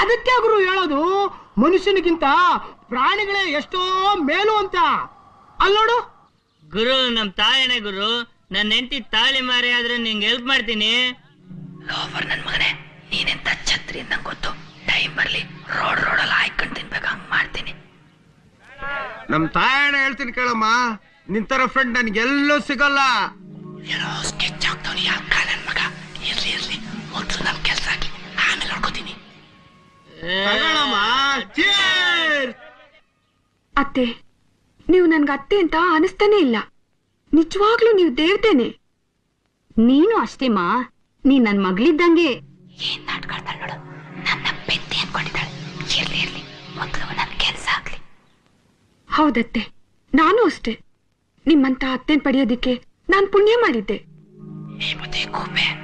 ಅದಕ್ಕೆ ಗುರು ಹೇಳೋದು ಮನುಷ್ಯನಿಗಿಂತ ಪ್ರಾಣಿಗಳೇ ಎಷ್ಟೋ ಮೇಲು ಅಂತ. ಅಲ್ಲೋಡು ಗುರು ನಮ್ ತಾಯಣೆ ಗುರು. ನನ್ನ ಹೆಂಡತಿ ತಾಳಿ ಮಾರಿ ಆದ್ರೆ ನಿಂಗೆ ಹೆಲ್ಪ್ ಮಾಡ್ತೀನಿ. ಲೋಫರ್ ನನ್ ಮಗನೇ ನೀನೆಂತ ಛತ್ರಿ ಅಂತ ಗೊತ್ತು. ಟೈಮ್ ಬರ್ಲಿ ರೋಡ್ ರೋಡಲ್ಲಿ ಹಾಯ್ಕೊಂಡ್ ತಿನ್ಬೇಕು ಹಂಗ್ ಮಾಡ್ತೀನಿ. ನಮ್ ತಾಯಣ್ಣ ಹೇಳ್ತೀನಿ ಕೇಳಮ್ಮ ನಿನ್ ತರ ಫ್ರೆಂಡ್ ನನ್ಗೆಲ್ಲೂ ಸಿಗಲ್ಲ. ಏನೋ ಸ್ಕೆಚ್ ಆಗ್ತಾವ್ ಯಾಕ ಅತ್ತೆ ನೀವು ನನ್ಗೆ ಅತ್ತೆ ಅಂತ ಅನಿಸ್ತಾನೆ ಇಲ್ಲ. ನಿಜವಾಗ್ಲೂ ನೀವು ದೇವ್ತೇನೆ. ನೀನು ಅಷ್ಟೇ ಮಾ ನೀ ನನ್ ಮಗಳಿದ್ದಂಗೆ. ಏನ್ ನಾಟ್ಕೊಳ್ತಾಳೆ ನೋಡು. ನನ್ನ ಬೆತ್ತಿ ಅನ್ಕೊಂಡಿದ್ದಾಳೆ. ಇರ್ಲಿ ಇರ್ಲಿ. ಮೊದಲು ನನ್ ಕೆಲ್ಸ ಆಗ್ಲಿ. ಹೌದತ್ತೆ ನಾನು ಅಷ್ಟೇ. ನಿಮ್ಮಂತ ಅತ್ತೆನ್ ಪಡೆಯೋದಿಕ್ಕೆ ನಾನ್ ಪುಣ್ಯ ಮಾಡಿದ್ದೆ. ಬುದ್ಧಿ ಕೂಪೆ